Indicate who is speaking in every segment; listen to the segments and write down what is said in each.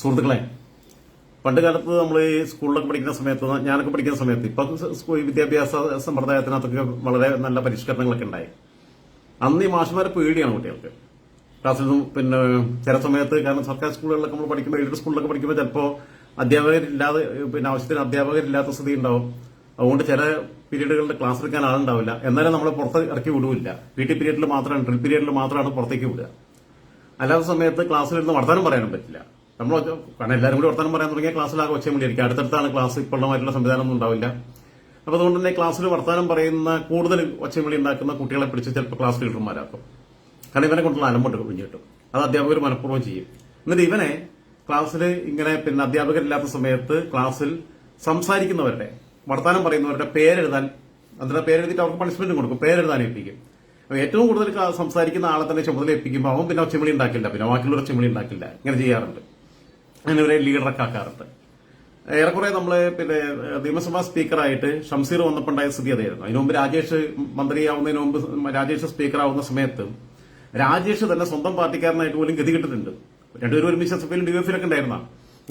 Speaker 1: സുഹൃത്തുക്കളെ പണ്ട് കാലത്ത് നമ്മൾ ഈ സ്കൂളിലൊക്കെ പഠിക്കുന്ന സമയത്ത് ഞാനൊക്കെ പഠിക്കുന്ന സമയത്ത് ഇപ്പൊ സ്കൂൾ വിദ്യാഭ്യാസ സമ്പ്രദായത്തിനകത്തൊക്കെ വളരെ നല്ല പരിഷ്കരണങ്ങളൊക്കെ ഉണ്ടായി. അന്ന് ഈ മാഷന്മാരെ പേടിയാണ് കുട്ടികൾക്ക്. ക്ലാസ്സിൽ നിന്നും പിന്നെ ചില സമയത്ത് കാരണം സർക്കാർ സ്കൂളുകളിലൊക്കെ നമ്മൾ പഠിക്കുമ്പോൾ എയ്ഡഡ് സ്കൂളിലൊക്കെ പഠിക്കുമ്പോൾ ചിലപ്പോൾ അധ്യാപകരില്ലാതെ പിന്നെ ആവശ്യത്തിന് അധ്യാപകരില്ലാത്ത സ്ഥിതി ഉണ്ടാവും. അതുകൊണ്ട് ചില പീരീഡുകളിൽ ക്ലാസ് എടുക്കാൻ ആളുണ്ടാവില്ല. എന്നാലും നമ്മളെ പുറത്ത് ഇറക്കി വിടില്ല. പി ടി പീരീഡിൽ മാത്രമാണ് ഡ്രിൽ പീരീഡിൽ മാത്രമാണ് പുറത്തേക്ക് വിടുക. അല്ലാത്ത സമയത്ത് ക്ലാസ്സിലിരുന്ന് വർത്തമാനം പറയാനും പറ്റില്ല. നമ്മൾ കാരണം എല്ലാവരും കൂടി വർത്തമാനം പറയാൻ തുടങ്ങിയ ക്ലാസ്സിലാകെ ഒച്ചയും വിളിയായിരിക്കും അടുത്തടുത്താണ് ക്ലാസ് ഇപ്പോഴുള്ളമായിട്ടുള്ള സംവിധാനമൊന്നും ഉണ്ടാവില്ല. അപ്പോൾ അതുകൊണ്ട് തന്നെ ക്ലാസ്സിൽ വർത്തമാനം പറയുന്ന കൂടുതൽ ഒച്ചയും ഉണ്ടാക്കുന്ന കുട്ടികളെ പിടിച്ച് ചിലപ്പോൾ ക്ലാസ് ലീഡർമാരാക്കും. കാരണം ഇവനെ കൊണ്ടുള്ള അലമ്പോട്ട് കുഞ്ഞു കിട്ടും. അത് അധ്യാപകർ മനഃപൂർവം ചെയ്യും. എന്നിട്ട് ഇവനെ ക്ലാസ്സിൽ ഇങ്ങനെ പിന്നെ അധ്യാപകരില്ലാത്ത സമയത്ത് ക്ലാസ്സിൽ സംസാരിക്കുന്നവരുടെ വർത്തമാനം പറയുന്നവരുടെ പേരെഴുതാൻ അതിന്റെ പേരെഴുതിയിട്ട് അവർക്ക് പണിഷ്മെന്റ് കൊടുക്കും. പേരെഴുതാൻ ഏൽപ്പിക്കും. അപ്പൊ ഏറ്റവും കൂടുതൽ സംസാരിക്കുന്ന ആളെ തന്നെ ചുമതല ഏൽപ്പിക്കുമ്പോൾ അവൻ പിന്നെ ഒച്ചമിളി ഉണ്ടാക്കില്ല. പിന്നെ ബാക്കിയുള്ളവർ ചെമിളി ഉണ്ടാക്കില്ല. ഇങ്ങനെ ചെയ്യാറുണ്ട്. ഇവരെ ലീഡറൊക്കെ ആക്കാറുണ്ട്. ഏറെക്കുറെ നമ്മൾ പിന്നെ നിയമസഭാ സ്പീക്കറായിട്ട് ഷംസീർ വന്നപ്പോണ്ടായ സ്ഥിതി അതായിരുന്നു. അതിനു മുമ്പ് രാജേഷ് മന്ത്രിയാവുന്നതിന് മുമ്പ് രാജേഷ് സ്പീക്കറാവുന്ന സമയത്ത് രാജേഷ് തന്നെ സ്വന്തം പാർട്ടിക്കാരനായിട്ട് പോലും ഗതി കിട്ടിട്ടുണ്ട്. രണ്ടുപേരും ഒരുമിച്ച് എസ് എഫിലും ഡിഎഫിലൊക്കെ ഉണ്ടായിരുന്ന.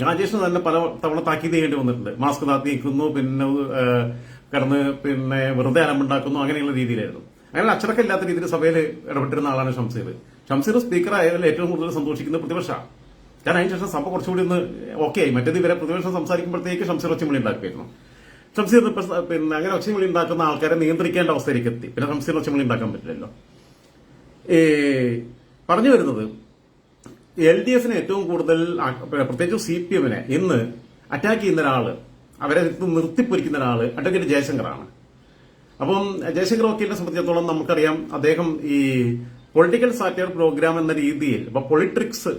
Speaker 1: രാജേഷ് തന്നെ പല തവണ താക്കീത് ചെയ്യേണ്ടി വന്നിട്ടുണ്ട്. മാസ്ക് താത്തിക്കുന്നു പിന്നെ കടന്ന് പിന്നെ വെറുതെ അലമ്പുണ്ടാക്കുന്നു അങ്ങനെയുള്ള രീതിയിലായിരുന്നു. അങ്ങനെ അച്ചടക്കം ഇല്ലാത്ത രീതിയിൽ സഭയിൽ ഇടപെട്ടിരുന്ന ആളാണ് ഷംസീർ. ഷംസീർ സ്പീക്കറായതിൽ ഏറ്റവും കൂടുതൽ സന്തോഷിക്കുന്ന പ്രതിപക്ഷമാണ് കാരണം അതിനുശേഷം സംഭവം കുറച്ചുകൂടി ഒന്ന് ഓക്കെ ആയി. മറ്റേത് ഇവരെ പ്രതിപക്ഷം സംസാരിക്കുമ്പോഴത്തേക്ക് ഷംസീർ ഒച്ചമൊഴി ഉണ്ടാക്കുമായിരുന്നു ഷംസീർ പിന്നെ അങ്ങനെ ഒച്ചമൊഴി ഉണ്ടാക്കുന്ന ആൾക്കാരെ നിയന്ത്രിക്കേണ്ട അവസ്ഥയിലേക്ക് എത്തി. പിന്നെ ഷംസീർ ഒച്ചമൊഴി ഉണ്ടാക്കാൻ പറ്റില്ലല്ലോ. ഏ പറഞ്ഞു വരുന്നത് എൽ ഡി എഫിന് ഏറ്റവും കൂടുതൽ പ്രത്യേകിച്ച് സി പി എമ്മിനെ ഇന്ന് അറ്റാക്ക് ചെയ്യുന്ന ഒരാൾ അവരെ നിർത്തിപ്പൊരിക്കുന്ന ഒരാൾ അഡ്വക്കേറ്റ് ജയശങ്കറാണ്. അപ്പം ജയശങ്കർ വക്കീലിനെ സംബന്ധിച്ചിടത്തോളം നമുക്കറിയാം അദ്ദേഹം ഈ പൊളിറ്റിക്കൽ സാറ്റയർ പ്രോഗ്രാം എന്ന രീതിയിൽ ഇപ്പൊ പൊളിട്രിക്സ്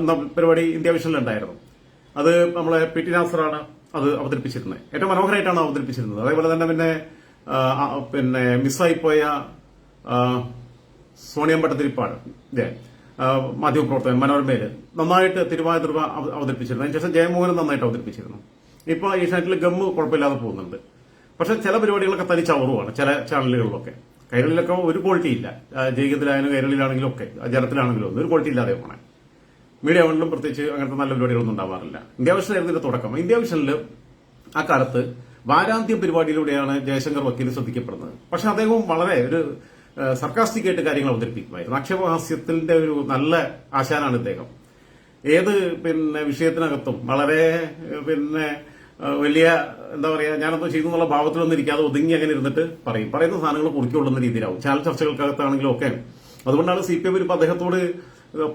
Speaker 1: എന്ന പരിപാടി ഇന്ത്യ വിഷനിലുണ്ടായിരുന്നു അത് നമ്മളെ പി ടി നാസറാണ് അത് അവതരിപ്പിച്ചിരുന്നത്. ഏറ്റവും മനോഹരമായിട്ടാണ് അവതരിപ്പിച്ചിരുന്നത്. അതേപോലെ തന്നെ പിന്നെ പിന്നെ മിസ്സായിപ്പോയ സോണിയം ഭട്ടതിരിപ്പാട് മാധ്യമപ്രവർത്തകൻ മനോരമയിൽ നന്നായിട്ട് തിരുവാതിര അവതരിപ്പിച്ചിരുന്നു. അതിനുശേഷം ജയമോഹൻ നന്നായിട്ട് അവതരിപ്പിച്ചിരുന്നു. ഇപ്പൊ ഏഷ്യാനെറ്റിൽ ഗമ്മ് കുഴപ്പമില്ലാതെ പോകുന്നുണ്ട്. പക്ഷെ ചില പരിപാടികളൊക്കെ തനി ചില ചാനലുകളിലൊക്കെ കൈരളിലൊക്കെ ഒരു ക്വാളിറ്റി ഇല്ല. ജീവിതത്തിലായാലും കൈരളിലാണെങ്കിലും ഒക്കെ ജലത്തിലാണെങ്കിലും ഒന്നും ഒരു ക്വാളിറ്റി ഇല്ലാതെ പോണേ. മീഡിയ വണ്ണിലും പ്രത്യേകിച്ച് അങ്ങനത്തെ നല്ല പരിപാടികളൊന്നും ഉണ്ടാവാറില്ല. ഇന്ത്യ വിഷനായിരുന്നു ഇതിന്റെ തുടക്കം. ഇന്ത്യ വിഷനിൽ ആ കാലത്ത് വാരാന്ത്യ പരിപാടിയിലൂടെയാണ് ജയശങ്കർ വക്കീൽ ശ്രദ്ധിക്കപ്പെടുന്നത്. പക്ഷെ അദ്ദേഹവും വളരെ ഒരു സർക്കാസ്റ്റിക് ആയിട്ട് കാര്യങ്ങൾ അവതരിപ്പിക്കുമായിരുന്നു. ആക്ഷേപഹാസ്യത്തിന്റെ ഒരു നല്ല ആശാനാണ് ഇദ്ദേഹം. ഏത് പിന്നെ വിഷയത്തിനകത്തും വളരെ പിന്നെ വലിയ എന്താ പറയുക ഞാനൊന്നും ചെയ്തു എന്നുള്ള ഭാവത്തിലൊന്നും ഇരിക്കാതെ ഒതുങ്ങി അങ്ങനെ ഇരുന്നിട്ട് പറയും. പറയുന്ന സാധനങ്ങൾ കുറിക്കൊള്ളുന്ന രീതിയിലാവും. ചാനൽ ചർച്ചകൾക്കകത്താണെങ്കിലും ഒക്കെ അതുകൊണ്ടാണ് സി പി എം ഇപ്പൊ അദ്ദേഹത്തോട്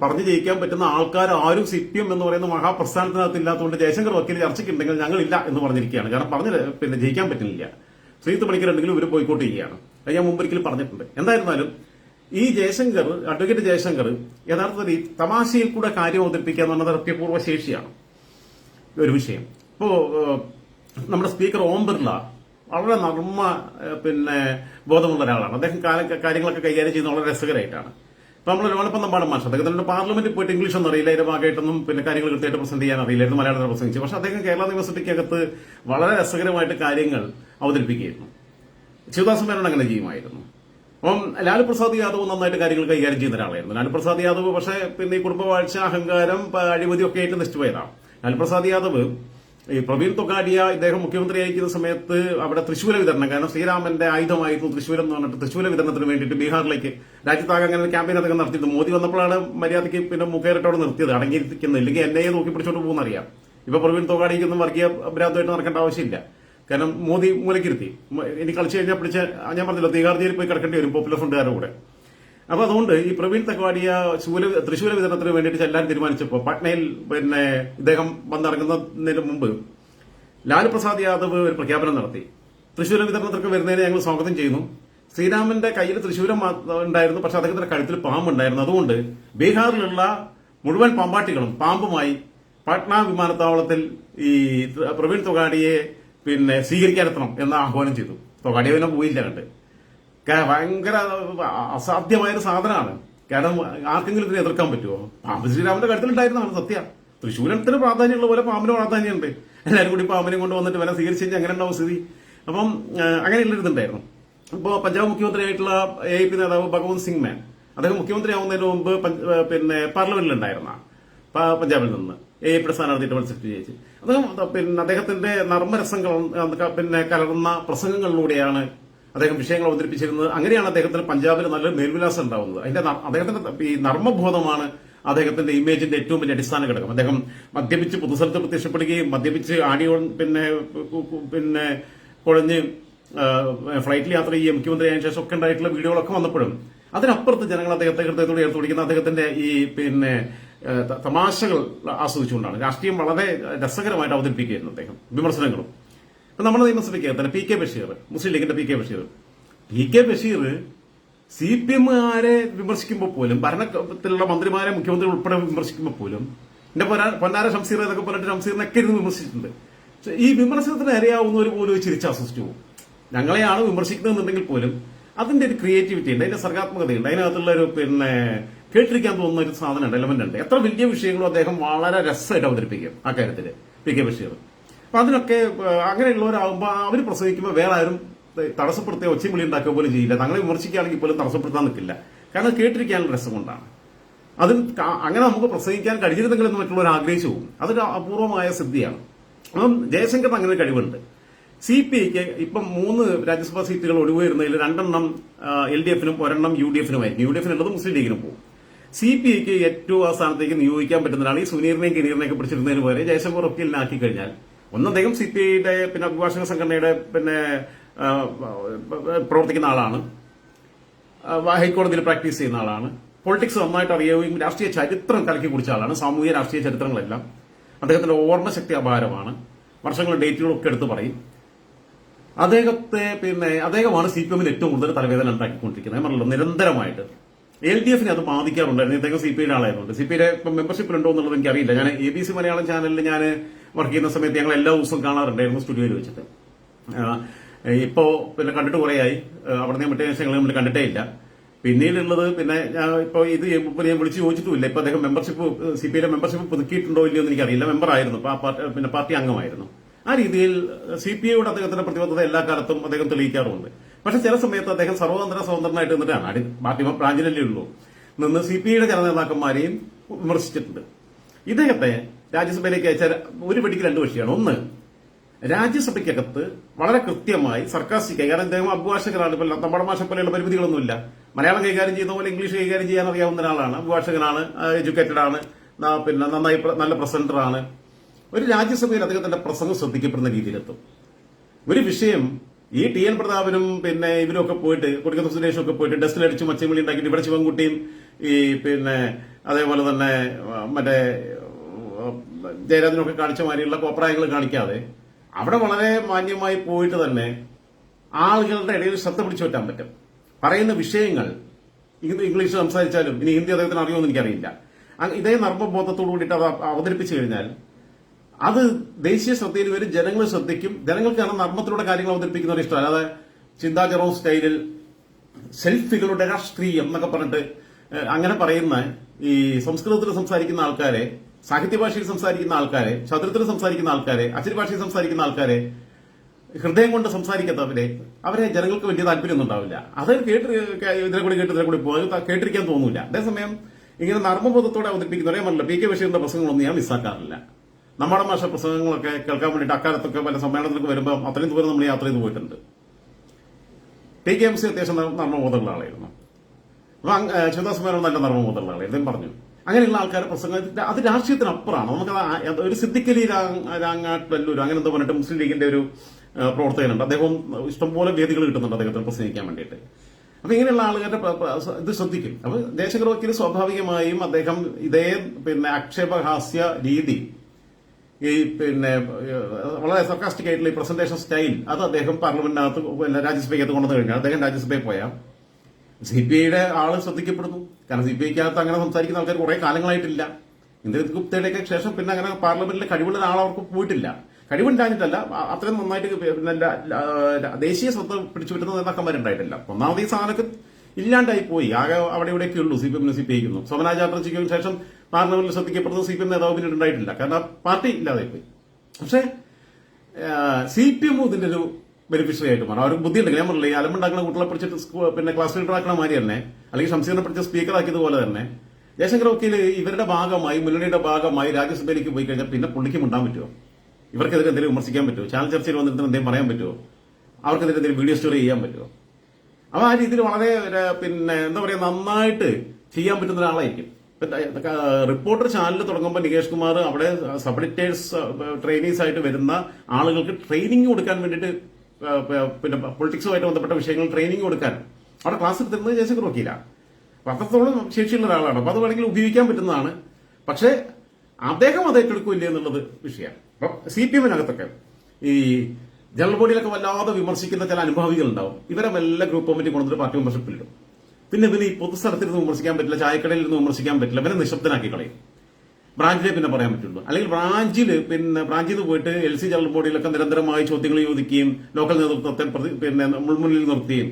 Speaker 1: പറഞ്ഞു ജയിക്കാൻ പറ്റുന്ന ആൾക്കാർ ആരും സി പി എം എന്ന് പറയുന്ന മഹാപ്രസ്ഥാനത്തിനകത്ത് ഇല്ലാത്തതുകൊണ്ട് ജയശങ്കർ വക്കീൽ ചർച്ചയ്ക്കുണ്ടെങ്കിൽ ഞങ്ങളില്ല എന്ന് പറഞ്ഞിരിക്കുകയാണ്. കാരണം പറഞ്ഞത് പിന്നെ ജയിക്കാൻ പറ്റുന്നില്ല. ശ്രീത്ത് പണിക്കരുണ്ടെങ്കിലും ഇവർ ബോയ്ക്കോട്ട് ചെയ്യുകയാണ് അത് ഞാൻ മുമ്പൊരിക്കലും പറഞ്ഞിട്ടുണ്ട്. എന്തായിരുന്നാലും ഈ ജയശങ്കർ അഡ്വക്കേറ്റ് ജയശങ്കർ യഥാർത്ഥത്തിൽ ഈ തമാശയിൽ കൂടെ കാര്യം അവതരിപ്പിക്കുക എന്ന് പറഞ്ഞത് അത്യപൂർവ ശേഷിയാണ് ഒരു വിഷയം. ഇപ്പോ നമ്മുടെ സ്പീക്കർ ഓം ബിർള വളരെ നർമ്മ പിന്നെ ബോധമുള്ള ഒരാളാണ്. അദ്ദേഹം കാര്യങ്ങളൊക്കെ കൈകാര്യം ചെയ്യുന്ന വളരെ രസകരമായിട്ടാണ് ഇപ്പൊ നമ്മൾ ലോണപ്പന്തമ്പാടം മാഷ് അദ്ദേഹത്തിന്റെ പാർലമെന്റിൽ പോയിട്ട് ഇംഗ്ലീഷ് ഒന്നും അറിയില്ല. അതിന്റെ ഭാഗമായിട്ടൊന്നും പിന്നെ കാര്യങ്ങൾ കൃത്യമായിട്ട് പ്രസന്റ് ചെയ്യാൻ അറിയില്ലായിരുന്നു മലയാളത്തിൽ പ്രസംഗിച്ചു. പക്ഷെ അദ്ദേഹം കേരള യൂണിവേഴ്സിറ്റിക്കകത്ത് വളരെ രസകരമായിട്ട് കാര്യങ്ങൾ അവതരിപ്പിക്കുകയായിരുന്നു. ശിവദാസൻ മേനോൻ അങ്ങനെ ചെയ്യുമായിരുന്നു. അപ്പം ലാലു പ്രസാദ് യാദവ് നന്നായിട്ട് കാര്യങ്ങൾ കൈകാര്യം ചെയ്യുന്ന ഒരാളായിരുന്നു. ലാലു പ്രസാദ് യാദവ് പക്ഷേ പിന്നെ ഈ കുടുംബവാഴ്ച അഹങ്കാരം പ- അഴിമതി ഒക്കെ ആയിട്ട് നശിച്ചുപോയതാണ്. ലാലു പ്രസാദ് യാദവ് ഈ പ്രവീൺ തൊഗാഡിയ ഇദ്ദേഹം മുഖ്യമന്ത്രിയായിരിക്കുന്ന സമയത്ത് അവിടെ തൃശ്ശൂല വിതരണം. കാരണം ശ്രീരാമന്റെ ആയുധമായിരുന്നു തൃശ്ശൂരം എന്ന് പറഞ്ഞിട്ട് തൃശ്ശൂല വിതരണത്തിന് വേണ്ടിയിട്ട് ബീഹാറിലേക്ക് രാജ്യത്താകെ അങ്ങനെ ക്യാമ്പയിൻ അദ്ദേഹം നടത്തിയത് മോദി വന്നപ്പോഴാണ് മര്യാദയ്ക്ക് പിന്നെ മുഖേറിട്ടോടെ നിർത്തിയത്. അടങ്ങിയിരിക്കുന്നത്. ഇല്ലെങ്കിൽ എന്നെ നോക്കി പിടിച്ചോണ്ട് പോകുന്നറിയാം ഇപ്പൊ പ്രവീൺ തൊഗാഡിക്കൊന്നും വർഗീയ ഭ്രാന്തമായിട്ട് നടക്കേണ്ട ആവശ്യമില്ല. കാരണം മോദി മൂലക്കിരുത്തി ഇനി കളിച്ചു കഴിഞ്ഞാൽ പിടിച്ച ഞാൻ പറഞ്ഞല്ലോ തീഹാർ ജയിലിൽ പോയി കിടക്കേണ്ടി വരും. പോപ്പുലർ ഫ്രണ്ടുകാരുടെ കൂടെ. അപ്പൊ അതുകൊണ്ട് ഈ പ്രവീൺ തക്വാടിയ ശൂല തൃശൂല വിതരണത്തിന് വേണ്ടിയിട്ട് ചെല്ലാൻ തീരുമാനിച്ചപ്പോൾ പട്നയിൽ പിന്നെ ഇദ്ദേഹം വന്നിറങ്ങുന്നതിന് മുമ്പ് ലാലു പ്രസാദ് യാദവ് ഒരു പ്രഖ്യാപനം നടത്തി. തൃശൂല വിതരണത്തിற்கு വരുന്നതിനെ ഞങ്ങൾ സ്വാഗതം ചെയ്യുന്നു. ശ്രീരാമന്റെ കയ്യിൽ തൃശൂരം ഉണ്ടായിരുന്നു. പക്ഷെ അദ്ദേഹത്തിന്റെ കഴുത്തിൽ പാമ്പുണ്ടായിരുന്നു. അതുകൊണ്ട് ബീഹാറിലുള്ള മുഴുവൻ പാമ്പാട്ടികളും പാമ്പുമായി പാട്ന വിമാനത്താവളത്തിൽ ഈ പ്രവീൺ തൊഗാഡിയെ പിന്നെ സ്വീകരിക്കാനെത്തണം എന്ന് ആഹ്വാനം ചെയ്തു. തൊഗാഡിയെ പിന്നെ പോയില്ല കണ്ട്. ഭയങ്കര അസാധ്യമായൊരു സാധനമാണ്. കാരണം ആർക്കെങ്കിലും ഇതിനെ എതിർക്കാൻ പറ്റുമോ പാമ്പ് ശ്രീരാമന്റെ കഴുത്തിലുണ്ടായിരുന്നതാണ് സത്യ. തൃശ്ശൂരത്തിന് പ്രാധാന്യമുള്ള പോലെ പാമ്പിന് പ്രാധാന്യമുണ്ട്. എല്ലാവരും കൂടി പാമ്പിനെ കൊണ്ട് വന്നിട്ട് വരെ സ്വീകരിച്ചു കഴിഞ്ഞാൽ അങ്ങനെ ഉണ്ടാവും സ്ഥിതി. അപ്പം അങ്ങനെ അങ്ങനെയുള്ള ഇതുണ്ടായിരുന്നു ഇപ്പോൾ പഞ്ചാബ് മുഖ്യമന്ത്രിയായിട്ടുള്ള എ പി നേതാവ് ഭഗവന്ത് സിംഗ് മാൻ അദ്ദേഹം മുഖ്യമന്ത്രി ആവുന്നതിന് മുമ്പ് പിന്നെ പാർലമെന്റിലുണ്ടായിരുന്ന പഞ്ചാബിൽ നിന്ന് എ പി സ്ഥാനാർത്ഥിയിട്ട് മത്സരിച്ച് ജയിച്ചു. അദ്ദേഹം പിന്നെ അദ്ദേഹത്തിന്റെ നർമ്മരസങ്ങൾ പിന്നെ കലർന്ന പ്രസംഗങ്ങളിലൂടെയാണ് അദ്ദേഹം വിഷയങ്ങൾ അവതരിപ്പിച്ചിരുന്നത് അങ്ങനെയാണ് അദ്ദേഹത്തിന് പഞ്ചാബിൽ നല്ലൊരു മേൽവിലാസം ഉണ്ടാവുന്നത്. അതിന്റെ അദ്ദേഹത്തിന്റെ ഈ നർമ്മബോധമാണ് അദ്ദേഹത്തിന്റെ ഇമേജിന്റെ ഏറ്റവും വലിയ അടിസ്ഥാന ഘടകം. അദ്ദേഹം മദ്യപിച്ച് പൊതുസ്ഥലത്ത് പ്രത്യക്ഷപ്പെടുകയും മദ്യപിച്ച് ആണിയോൺ പിന്നെ പിന്നെ കുഴഞ്ഞ് ഫ്ലൈറ്റിൽ യാത്ര ചെയ്യുകയും മുഖ്യമന്ത്രിയായതിനു ശേഷം ഒക്കെ ഉണ്ടായിട്ടുള്ള വീഡിയോകളൊക്കെ വന്നപ്പോഴും അതിനപ്പുറത്ത് ജനങ്ങൾ അദ്ദേഹത്തെ ഹൃദയത്തോട് ചേർത്ത് പിടിക്കുന്ന അദ്ദേഹത്തിന്റെ ഈ പിന്നെ തമാശകൾ ആസ്വദിച്ചുകൊണ്ടാണ്. രാഷ്ട്രീയം വളരെ രസകരമായിട്ട് അവതരിപ്പിക്കുകയായിരുന്നു അദ്ദേഹം. വിമർശനങ്ങളും. നമ്മുടെ നിയമസഭയ്ക്ക് തന്നെ പി കെ ബഷീർ മുസ്ലിം ലീഗിന്റെ P K Basheer. P K Basheer C P എമ്മുകാരെ വിമർശിക്കുമ്പോൾ പോലും ഭരണത്തിലുള്ള മന്ത്രിമാരെ മുഖ്യമന്ത്രി ഉൾപ്പെടെ വിമർശിക്കുമ്പോൾ പോലും എന്റെ പൊന്നാ- പൊന്നാര ഷംസീർ എന്നൊക്കെ പറഞ്ഞിട്ട് ഷംസീറിനൊക്കെ ഇരുന്ന് വിമർശിച്ചിട്ടുണ്ട്. ഈ വിമർശനത്തിന് ഇരയാവുന്നവർ പോലും ചിരിച്ചാസ്വസിച്ചു പോകും. ഞങ്ങളെയാണ് വിമർശിക്കുന്നതെന്നുണ്ടെങ്കിൽ പോലും അതിന്റെ ഒരു ക്രിയേറ്റിവിറ്റി ഉണ്ട് അതിന്റെ സർഗാത്മകതയുണ്ട്. അതിനകത്തുള്ള ഒരു പിന്നെ കേട്ടിരിക്കാൻ തോന്നുന്ന ഒരു സാധനം ഉണ്ട് എലമെന്റ് ഉണ്ട്. എത്ര വലിയ വിഷയങ്ങളും അദ്ദേഹം വളരെ രസമായിട്ട് അവതരിപ്പിക്കും ആ കാര്യത്തിൽ പി കെ ബഷീർ. അപ്പൊ അതിനൊക്കെ അങ്ങനെയുള്ളവരാകുമ്പോ അവർ പ്രസവിക്കുമ്പോൾ വേറെ ആരും തടസ്സപ്പെടുത്തിയ ഒച്ചയും ഉണ്ടാക്കുക പോലും ചെയ്യില്ല. തങ്ങളെ വിമർശിക്കുകയാണെങ്കിൽ പോലും തടസ്സപ്പെടുത്താൻ നിൽക്കില്ല. കാരണം കേട്ടിരിക്കാനുള്ള രസം കൊണ്ടാണ്. അതിൽ അങ്ങനെ നമുക്ക് പ്രസംഗിക്കാൻ കഴിഞ്ഞിരുന്നെങ്കിൽ എന്ന് മറ്റുള്ളവർ ആഗ്രഹിച്ചു പോകും. അതൊരു അപൂർവമായ സിദ്ധിയാണ്. അപ്പം ജയശങ്കറിന് അങ്ങനെ കഴിവുണ്ട്. സി പി ഐക്ക് ഇപ്പം മൂന്ന് രാജ്യസഭാ സീറ്റുകൾ ഒഴിവ് വരുന്നതിൽ രണ്ടെണ്ണം എൽ ഡി എഫിനും ഒരെണ്ണം യു ഡി എഫിനുമായിരിക്കും യു ഡി എഫിനുള്ളത് മുസ്ലിം ലീഗിനും പോകും. സി പി ഐക്ക് ഏറ്റവും ആ സ്ഥാനത്തേക്ക് നിയോഗിക്കാൻ പറ്റുന്നതാണ് ഈ സുനീറിനെയും കിനീറിനെയൊക്കെ പിടിച്ചിരുന്നതിന് പോലെ ജയശങ്കർ വക്കീലിനാക്കി കഴിഞ്ഞാൽ ഒന്ന് അദ്ദേഹം സി പി ഐയുടെ പിന്നെ അഭിഭാഷക സംഘടനയുടെ പിന്നെ പ്രവർത്തിക്കുന്ന ആളാണ്. ഹൈക്കോടതിയിൽ പ്രാക്ടീസ് ചെയ്യുന്ന ആളാണ്. പൊളിറ്റിക്സ് നന്നായിട്ട് അറിയുകയും രാഷ്ട്രീയ ചരിത്രം കലക്കി കുടിച്ച ആളാണ്. സാമൂഹിക രാഷ്ട്രീയ ചരിത്രങ്ങളെല്ലാം. അദ്ദേഹത്തിന്റെ ഓർമ്മശക്തി അപാരമാണ്. വർഷങ്ങളുടെ ഡേറ്റുകളൊക്കെ എടുത്ത് പറയും. അദ്ദേഹത്തെ പിന്നെ അദ്ദേഹമാണ് സി പി എമ്മിന് ഏറ്റവും കൂടുതൽ തലവേദന ഉണ്ടാക്കിക്കൊണ്ടിരിക്കുന്നത്. പറഞ്ഞല്ലോ നിരന്തരമായിട്ട്. എൽ ഡി എഫിനെ അത് ബാധിക്കാറുണ്ടായിരുന്നു ഇദ്ദേഹം സി പി ഐയുടെ ആളായതുകൊണ്ട്. സി പി ഐയുടെ ഇപ്പം മെമ്പർഷിപ്പ് ഉണ്ടോ എന്നുള്ളത് എനിക്കറിയില്ല. ഞാൻ എ ബി സി മലയാളം ചാനലിൽ ഞാൻ വർക്ക് ചെയ്യുന്ന സമയത്ത് ഞങ്ങൾ എല്ലാ ദിവസവും കാണാറുണ്ടായിരുന്നു സ്റ്റുഡിയോയിൽ വെച്ചിട്ട്. ഇപ്പോൾ ഇപ്പോ പിന്നെ കണ്ടിട്ട് കുറേയായി അവിടെ നിന്ന് മറ്റേ ഞങ്ങൾ നമ്മൾ കണ്ടിട്ടേ ഇല്ല. പിന്നീടുള്ളത് പിന്നെ ഞാൻ ഇപ്പൊ ഇത് ഇപ്പൊ ഞാൻ വിളിച്ച് ചോദിച്ചിട്ടുമില്ല. ഇപ്പൊ അദ്ദേഹം മെമ്പർഷിപ്പ് സി പി ഐയുടെ മെമ്പർഷിപ്പ് പുതുക്കിയിട്ടുണ്ടോ ഇല്ലയോ എന്ന് എനിക്കറിയില്ല. പാർട്ടി- പിന്നെ പാർട്ടി അംഗമായിരുന്നു. ആ രീതിയിൽ സി പി ഐയോട് അദ്ദേഹത്തിന്റെ പ്രതിബദ്ധത എല്ലാ കാലത്തും അദ്ദേഹം തെളിയിക്കാറുണ്ട് പക്ഷെ ചില സമയത്ത് അദ്ദേഹം സർവതന്ത്ര സ്വതന്ത്രനായിട്ട് നിന്നിട്ടാണ്. അടി പാർട്ടി ബ്രാഞ്ചിലല്ലേ ഉള്ളൂ. നിന്ന് സി പി ഐയുടെ ചില നേതാക്കന്മാരെയും വിമർശിച്ചിട്ടുണ്ട്. ഇദ്ദേഹത്തെ രാജ്യസഭയിലേക്ക് ഒരു പിടിക്ക് രണ്ട് വിഷയമാണ് ഒന്ന് രാജ്യസഭയ്ക്കകത്ത് വളരെ കൃത്യമായി സർക്കാസ്റ്റിക്കായി കാരണം ഇദ്ദേഹം അഭിഭാഷകനാണ്. ഇപ്പോൾ നമ്മുടെ ഭാഷ പോലെയുള്ള പരിമിതികളൊന്നുമില്ല. മലയാളം കൈകാര്യം ചെയ്യുന്ന പോലെ ഇംഗ്ലീഷ് കൈകാര്യം ചെയ്യാൻ അറിയാവുന്ന ഒരാളാണ്. അഭിഭാഷകനാണ് എഡ്യൂക്കേറ്റഡ് ആണ്. പിന്നെ നന്നായി നല്ല പ്രസന്ററാണ് ഒരു രാജ്യസഭയിൽ അദ്ദേഹത്തിന്റെ പ്രസംഗം ശ്രദ്ധിക്കപ്പെടുന്ന രീതിയിലെത്തും. ഒരു വിഷയം ഈ ടി എൻ പ്രതാപനും പിന്നെ ഇവരൊക്കെ പോയിട്ട് കൊടിക്കത്ത് സുരേഷും ഒക്കെ പോയിട്ട് ഡസ്റ്റിലടിച്ച് മച്ചമിളി ഉണ്ടാക്കിയിട്ട് ഇവിടെ ശിവൻകുട്ടിയും ഈ പിന്നെ അതേപോലെ തന്നെ മറ്റേ ജയരാജനൊക്കെ കാണിച്ച മാതിരിയുള്ള കോപ്രായങ്ങൾ കാണിക്കാതെ അവിടെ വളരെ മാന്യമായി പോയിട്ട് തന്നെ ആളുകളുടെ ഇടയിൽ ശ്രദ്ധ പിടിച്ചു പറ്റാൻ പറ്റും. പറയുന്ന വിഷയങ്ങൾ ഇംഗ്ലീഷ് സംസാരിച്ചാലും ഇനി ഹിന്ദി അദ്ദേഹത്തിന് അറിയുമെന്ന് എനിക്കറിയില്ല. ഇതേ നർമ്മബോധത്തോടു കൂടിയിട്ട് അത് അവതരിപ്പിച്ചു കഴിഞ്ഞാൽ അത് ദേശീയ ശ്രദ്ധയിൽ വരും ജനങ്ങൾ ശ്രദ്ധിക്കും. ജനങ്ങൾക്കാണ് നർമ്മത്തിലൂടെ കാര്യങ്ങൾ അവതരിപ്പിക്കുന്നവരെ ഇഷ്ടം. അല്ലാതെ ജെറോം സ്റ്റൈലിൽ സെൽഫികളുടെ രാഷ്ട്രീയം എന്നൊക്കെ പറഞ്ഞിട്ട് അങ്ങനെ പറയുന്ന ഈ സംസ്കൃതത്തിൽ സംസാരിക്കുന്ന ആൾക്കാരെ സാഹിത്യ ഭാഷയിൽ സംസാരിക്കുന്ന ആൾക്കാരെ ചതുരത്തിൽ സംസാരിക്കുന്ന ആൾക്കാരെ അച്ചടി ഭാഷയിൽ സംസാരിക്കുന്ന ആൾക്കാരെ ഹൃദയം കൊണ്ട് സംസാരിക്കാത്തവരെ അവരെ ജനങ്ങൾക്ക് വലിയ താല്പര്യമൊന്നും ഉണ്ടാവില്ല. അത് കേട്ട് ഇതിനെ കൂടി കേട്ട് ഇതിനെ കൂടി പോകും കേട്ടിരിക്കാൻ തോന്നുന്നില്ല അതേസമയം ഇങ്ങനെ നർമ്മബോധത്തോടെ അവതരിപ്പിക്കുന്നവരെ മല്ല പി കെ ബഷീറിന്റെ പ്രസംഗങ്ങളൊന്നും ഞാൻ മിസ്സാക്കാറില്ല. നമ്മുടെ ഭാഷ പ്രസംഗങ്ങളൊക്കെ കേൾക്കാൻ വേണ്ടിയിട്ട് അക്കാലത്തൊക്കെ പല സമ്മേളനത്തിലൊക്കെ വരുമ്പോൾ അത്രയും ദൂരം നമ്മൾ യാത്ര ചെയ്ത് പോയിട്ടുണ്ട്. പി കെ എം സി അത്യാവശ്യം നർ- നർമ്മബോധമുള്ള ആളായിരുന്നു. ശിവദാസ് മേനോൻ നല്ല നർമ്മബോധമുള്ള ആളായിരുന്നു അദ്ദേഹം പറഞ്ഞു. അങ്ങനെയുള്ള ആൾക്കാരുടെ പ്രസംഗം അത് രാഷ്ട്രീയത്തിനപ്പുറമാണ്. നമുക്ക് ഒരു സിദ്ദിഖലി രാങ്ങാട്ടല്ലൂർ അങ്ങനെ എന്തോ പറഞ്ഞിട്ട് മുസ്ലിം ലീഗിന്റെ ഒരു പ്രവർത്തകനുണ്ട്. അദ്ദേഹം ഇഷ്ടംപോലെ വേദികൾ കിട്ടുന്നുണ്ട് അദ്ദേഹത്തിന് പ്രസംഗിക്കാൻ വേണ്ടിയിട്ട്. അപ്പൊ ഇങ്ങനെയുള്ള ആളുകളുടെ ഇത് ശ്രദ്ധിക്കും. അപ്പൊ ദേശഗ്രോഹത്തിന് സ്വാഭാവികമായും അദ്ദേഹം ഇതേ പിന്നെ ആക്ഷേപഹാസ്യ രീതി ഈ പിന്നെ വളരെ സർക്കാസ്റ്റിക് ആയിട്ടുള്ള ഈ പ്രസന്റേഷൻ സ്റ്റൈൽ അത് അദ്ദേഹം പാർലമെന്റിനകത്ത് രാജ്യസഭയ്ക്കകത്ത് കൊണ്ടുവന്നു കഴിഞ്ഞാൽ അദ്ദേഹം രാജ്യസഭയിൽ പോയാൽ സി പി ഐയുടെ ആൾ ശ്രദ്ധിക്കപ്പെടുന്നു. കാരണം സി പി ഐക്കകത്ത് അങ്ങനെ സംസാരിക്കുന്ന ആൾക്കാർ കുറെ കാലങ്ങളായിട്ടില്ല. ഇന്ദിര ഗുപ്തയുടെയൊക്കെ ശേഷം പിന്നെ അങ്ങനെ പാർലമെന്റിലെ കഴിവുള്ള ആളവർക്ക് പോയിട്ടില്ല. കഴിവുണ്ടായിട്ടല്ല അത്രയും നന്നായിട്ട് പിന്നെ ദേശീയ ശ്രദ്ധ പിടിച്ചുപറ്റുന്ന നേതാക്കന്മാരുണ്ടായിട്ടില്ല. ഒന്നാമത് ഈ സാധനമൊക്കെ ഇല്ലാണ്ടായി പോയി. ആകെ അവിടെ ഇവിടെയൊക്കെ ഉള്ളൂ. സി പി എമ്മിന് സി പി ഐക്കുന്നു സോമനാ ശേഷം പാർലമെന്റിൽ ശ്രദ്ധിക്കപ്പെടുന്ന സി പി എം നേതാവ് പിന്നീട് ഉണ്ടായിട്ടില്ല. കാരണം പാർട്ടി ഇല്ലാതായി പോയി. പക്ഷേ സി പി എം ഇതിന്റെ ഒരു ബെനിഫിഷ്യറി ആയിട്ട് മാറും. അവർക്ക് ബുദ്ധി ഉണ്ടെങ്കിൽ ഞാൻ പറഞ്ഞില്ലേ ഈ അലമ്പുണ്ടാക്കുന്ന കുട്ടികളെ പിടിച്ചിട്ട് സ്കൂൾ പിന്നെ ക്ലാസ് ലീഡർ ആക്കണ മാതിരി തന്നെ അല്ലെങ്കിൽ ഷംസീറിനെ പഠിച്ച സ്പീക്കർ ആക്കിയതുപോലെ തന്നെ ജയശങ്കർ വക്കീൽ ഇവരുടെ ഭാഗമായി മുന്നണിയുടെ ഭാഗമായി രാജ്യസഭയിലേക്ക് പോയി കഴിഞ്ഞാൽ പിന്നെ പുള്ളിക്ക് മുണ്ടാൻ പറ്റുമോ? ഇവർക്കെതിരെ എന്തെങ്കിലും വിമർശിക്കാൻ പറ്റുമോ? ചാനൽ ചർച്ചയിൽ വന്നിട്ട് എന്തെങ്കിലും പറയാൻ പറ്റുമോ? അവർക്കെതിരെ എന്തെങ്കിലും വീഡിയോ സ്റ്റോറി ചെയ്യാൻ പറ്റുമോ? അപ്പൊ ആ രീതിയിൽ വളരെ പിന്നെ എന്താ പറയാ നന്നായിട്ട് ചെയ്യാൻ പറ്റുന്ന ഒരാളായിരിക്കും. റിപ്പോർട്ടർ ചാനൽ തുടങ്ങുമ്പോൾ നികേഷ് കുമാർ അവിടെ സബ്ഡിറ്റേഴ്സ് ട്രെയിനീസ് ആയിട്ട് വരുന്ന ആളുകൾക്ക് ട്രെയിനിങ് കൊടുക്കാൻ വേണ്ടിയിട്ട് പിന്നെ പൊളിറ്റിക്സുമായിട്ട് ബന്ധപ്പെട്ട വിഷയങ്ങൾ ട്രെയിനിങ് കൊടുക്കാൻ. അവിടെ ക്ലാസ് എടുത്തിരുന്നത് ജയശങ്കർ വക്കീല. അപ്പൊ അത്രത്തോളം ശേഷിയുള്ള ഒരാളാണ്. അപ്പൊ അത് വേണമെങ്കിൽ ഉപയോഗിക്കാൻ പറ്റുന്നതാണ്. പക്ഷേ അദ്ദേഹം അത് ഏറ്റെടുക്കില്ല എന്നുള്ളത് വിഷയമാണ് അപ്പൊ സി പി എമ്മിനകത്തൊക്കെ ഈ ജനറൽ ബോഡിയിലൊക്കെ വല്ലാതെ വിമർശിക്കുന്ന ചില അനുഭാവികളുണ്ടാവും. ഇവരെ വല്ല ഗ്രൂപ്പ് കമ്മിറ്റി കൊണ്ടുവന്നിട്ട് പാർട്ടി മെമ്പർഷിപ്പിലിടും പിന്നെ ഇവന് ഈ പൊതുസ്ഥലത്തിരുന്ന് വിമർശിക്കാൻ പറ്റില്ല ചായക്കടയിൽ നിന്ന് വിമർശിക്കാൻ പറ്റില്ല ഇവനെ നിശബ്ദനാക്കി കളയും. ബ്രാഞ്ചിലെ പിന്നെ പറയാൻ പറ്റുള്ളൂ. അല്ലെങ്കിൽ ബ്രാഞ്ചിൽ പിന്നെ ബ്രാഞ്ചിൽ നിന്ന് പോയിട്ട് എൽ സി ജനറൽ ബോഡിയിലൊക്കെ നിരന്തരമായി ചോദ്യങ്ങൾ ചോദിക്കുകയും ലോക്കൽ നേതൃത്വത്തെ പിന്നെ മുൾമുന്നിൽ നിർത്തുകയും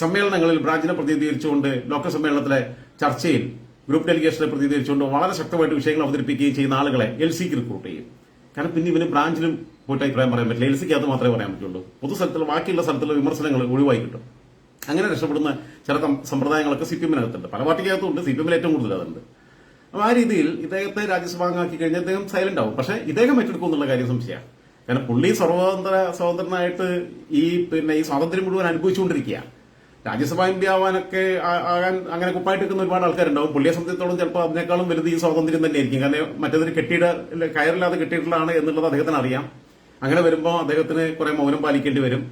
Speaker 1: സമ്മേളനങ്ങളിൽ ബ്രാഞ്ചിനെ പ്രതിനിധീകരിച്ചുകൊണ്ട് ലോക്കൽ സമ്മേളനത്തിലെ ചർച്ചയിൽ ഗ്രൂപ്പ് ഡെലിഗേഷനെ പ്രതിനിധീകരിച്ചുകൊണ്ട് വളരെ ശക്തമായിട്ട് വിഷയങ്ങൾ അവതരിപ്പിക്കുകയും ചെയ്യുന്ന ആളുകളെ എൽ സിക്ക് റിക്രൂട്ട് ചെയ്യും. കാരണം പിന്നെ ഇവന് ബ്രാഞ്ചിലും പോയിട്ട് അഭിപ്രായം പറയാൻ പറ്റില്ല. എൽ സിക്ക് അത് മാത്രമേ പറയാൻ പറ്റുള്ളൂ. പൊതുസ്ഥലത്തുള്ള ബാക്കിയുള്ള സ്ഥലത്തുള്ള വിമർശനങ്ങൾ ഒഴിവായി കിട്ടും. അങ്ങനെ രക്ഷപ്പെടുന്ന ചില സമ്പ്രദായങ്ങളൊക്കെ സി പി എമ്മിനകത്തുണ്ട്. പല പാർട്ടിക്കകത്തുണ്ട് സി പി എമ്മിൽ ഏറ്റവും കൂടുതൽ അതുണ്ട് ആ രീതിയിൽ ഇദ്ദേഹത്തെ രാജ്യസഭാംഗമാക്കി കഴിഞ്ഞാൽ ഇദ്ദേഹം സൈലന്റ് ആവും. പക്ഷേ ഇദ്ദേഹം ഏറ്റെടുക്കും എന്നുള്ള കാര്യം സംശയമാണ്. കാരണം പുള്ളി സ്വതന്ത്ര സ്വതന്ത്രനായിട്ട് ഈ പിന്നെ ഈ സ്വാതന്ത്ര്യം മുഴുവൻ അനുഭവിച്ചുകൊണ്ടിരിക്കുക രാജ്യസഭാ എം പി ആവാനൊക്കെ ആകാൻ അങ്ങനെ കുപ്പായിട്ട് നിൽക്കുന്ന ഒരുപാട് ആൾക്കാരുണ്ടാവും. പുള്ളിയെ സംബന്ധിച്ചിടത്തോളം ചിലപ്പോൾ അതിനേക്കാളും വലുത് ഈ സ്വാതന്ത്ര്യം തന്നെയായിരിക്കും. കാരണം മറ്റേതൊരു കെട്ടിയിട കയറില്ലാതെ കെട്ടിയിട്ടുള്ളതാണ് എന്നുള്ളത് അദ്ദേഹത്തിന് അറിയാം. അങ്ങനെ വരുമ്പോൾ അദ്ദേഹത്തിന് കുറെ മൗനം പാലിക്കേണ്ടി വരും.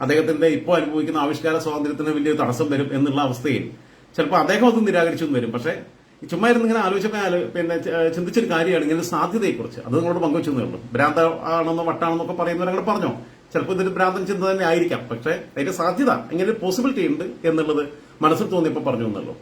Speaker 1: അദ്ദേഹത്തിന്റെ ഇപ്പോൾ അനുഭവിക്കുന്ന ആവിഷ്കാര സ്വാതന്ത്ര്യത്തിന് വലിയ തടസ്സം വരും എന്നുള്ള അവസ്ഥയിൽ. ചിലപ്പോൾ അദ്ദേഹം അത് നിരാകരിച്ചു വരും. പക്ഷേ ചുമ്മാ ഇരുന്ന് ഇങ്ങനെ ആലോചിച്ചപ്പോൾ ആലോ- പിന്നെ ചിന്തിച്ചൊരു കാര്യമാണ്. ഇങ്ങനെ സാധ്യതയെക്കുറിച്ച്. അത് നിങ്ങളോട് പങ്കുവെച്ചെന്നേ ഉള്ളൂ ഭ്രാന്ത ആണെന്നോ വട്ടാണെന്നൊക്കെ പറയുന്നവരങ്ങൾ പറഞ്ഞോ? ചിലപ്പോൾ ഇതൊരു ഭ്രാന്തൻ ചിന്ത തന്നെ ആയിരിക്കാം. പക്ഷേ അതിന്റെ സാധ്യത ഇങ്ങനെ ഒരു പോസിബിലിറ്റി ഉണ്ട് എന്നുള്ളത് മനസ്സിൽ തോന്നിയപ്പോൾ പറഞ്ഞു എന്നുള്ളൂ